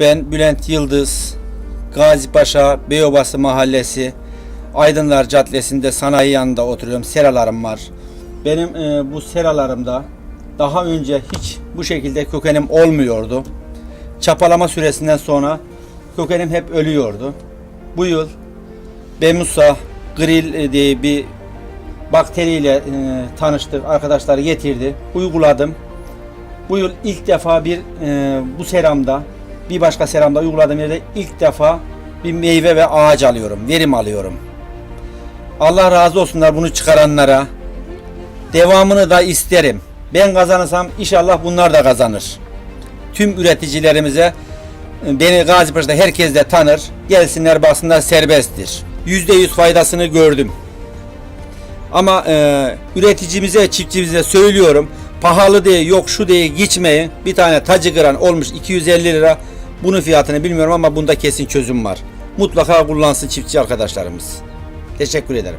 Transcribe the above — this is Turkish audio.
Ben Bülent Yıldız, Gazipaşa, Beyobası Mahallesi, Aydınlar Caddesi'nde sanayi yanında oturuyorum. Seralarım var. Benim e, bu seralarımda daha önce hiç bu şekilde kökenim olmuyordu. Çapalama süresinden sonra kökenim hep ölüyordu. Bu yıl Bemusa grill e, diye bir bakteriyle e, tanıştık. Arkadaşlar getirdi. Uyguladım. Bu yıl ilk defa bir e, bu seramda bir başka seramda uyguladığım yerde ilk defa bir meyve ve ağaç alıyorum. Verim alıyorum. Allah razı olsunlar bunu çıkaranlara. Devamını da isterim. Ben kazanırsam inşallah bunlar da kazanır. Tüm üreticilerimize e, beni Gazipaşa'da herkes de tanır. Gelsinler baksınlar serbesttir. %100 faydasını gördüm. Ama e, üreticimize, çiftçimize söylüyorum. Pahalı diye yok şu diye geçmeyin. Bir tane tacı kıran olmuş 250 lira. Bunun fiyatını bilmiyorum ama bunda kesin çözüm var. Mutlaka kullansın çiftçi arkadaşlarımız. Teşekkür ederim.